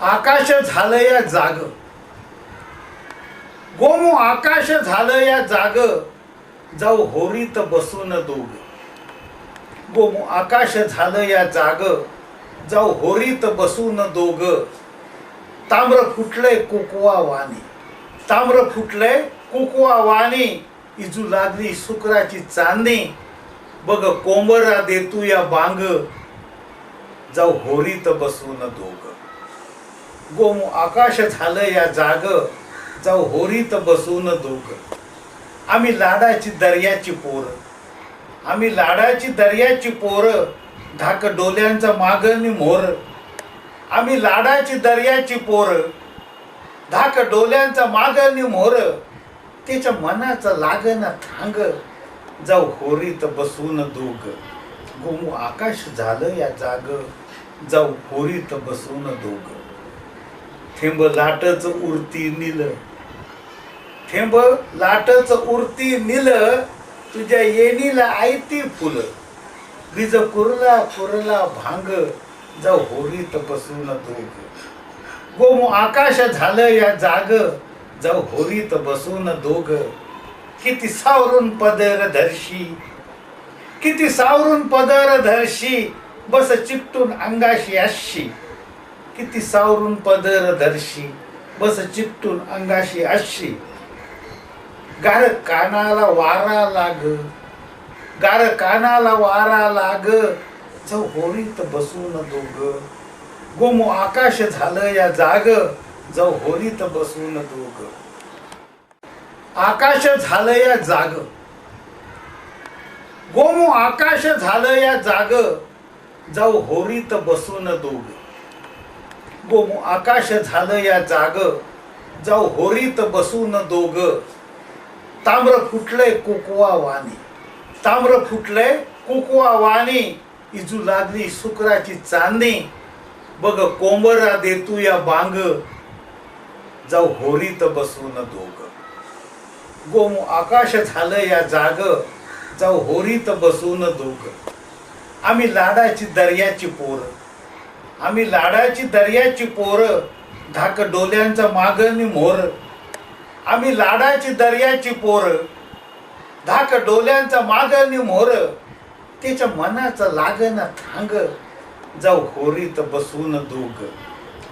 आकाश झालं या जाग. गोमू आकाश झालं या जाग. जाऊ होरीत बसून दोघ. गोमू आकाश झालं या जाग. जाऊ होरीत बसून दोघ. ताम्र फुटलंय कुकवा वाणी. ताम्र फुटलंय कुकवा वाणी. इजू लागली शुक्राची चांदणी. बघ कोंबरा देतू या बांग. जाऊ होरीत बसून दोघ. गोम आकाश झालं या जाग जाऊ होरीत बसून दोघ आम्ही लाडाची दर्याची पोर. आम्ही लाडाची दर्याची पोर धाक डोल्यांचा मागणी मोर. आम्ही लाडाची दर्याची पोर धाक डोल्यांचा मागणी मोर. त्याच्या मनाचं लागण थांग जाऊ होरीत बसून दोघ गोमू आकाश झालं या जाग जाऊ होरीत बसून दोघ थेंब लाटच उरती निल. थेंब लाटच उरती निल तुझ्या येणीला आयती फुल. बीज कुरला कुरला भांग जाऊ होरीत बसून दोघ. गोमू आकाश झालं या जाग जाऊ होरीत बसून दोघ. किती सावरून पदर धरशी किती सावरून पदर धरशी बस चिकटून अंगाशी अशी. किती सावरून पदर धरशी बस चिपटून अंगाशी अशी गार कानाला वारा लाग गार कानाला वारा लाग जाऊ होरीत बसून दोघ. गोमो आकाश झालं या जाग जाऊ होरीत बसून दोघ. आकाश झालं या जाग. गोमो आकाश झालं या जाग जाऊ होरीत बसून दोघ. गोम आकाश झालं या जाग. जाऊ होरीत बसून दोग ताम्र फुटलंय कुकवा वाणी. ताम्र फुटलंय कुकवा वाणी. इजू लागली शुक्राची चांदणी. बघ कोंबरा देतू या बांग. जाऊ होरीत बसून दोग गोम आकाश झालं या जाग. जाऊ होरीत बसून दोग आम्ही लाडाची दर्याची पोर. आम्ही लाडाची दर्याची पोर धाक डोल्यांचा मागणी मोर. आम्ही लाडाची दर्याची पोर धाक डोल्यांचा मागणी मोर. त्याच्या मनाचं लागण थांग जाऊ होरीत बसून दोघ.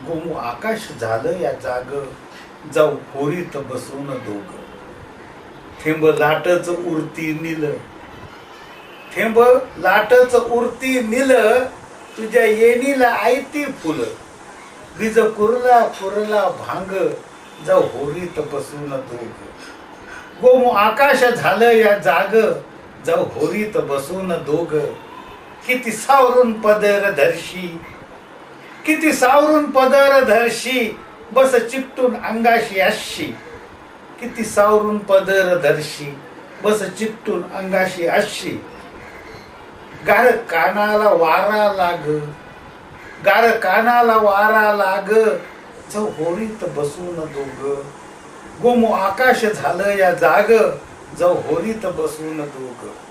गोमू आकाश झालं या जाग जाऊ होरीत बसून दोघ. थेंब लाटच उरती निल. थेंब लाटच उरती निल तुझ्या येणीला आयती फुल. बीज कुरला कुरला भांग जाऊ होरीत बसून दोघ गोमू आकाश झालं या जाग जाऊ होरीत बसून दोघ. किती सावरून पदर धरशी किती सावरून पदर धरशी बस चिकटून अंगाशी आशी किती सावरून पदर धरशी बस चिकटून अंगाशी आशी गार कानाला वारा लाग. गार कानाला वारा लाग. जाऊ होळीत बसून दोघ. गोमू आकाश झालं या जाग. जाऊ होळीत बसून दोघ.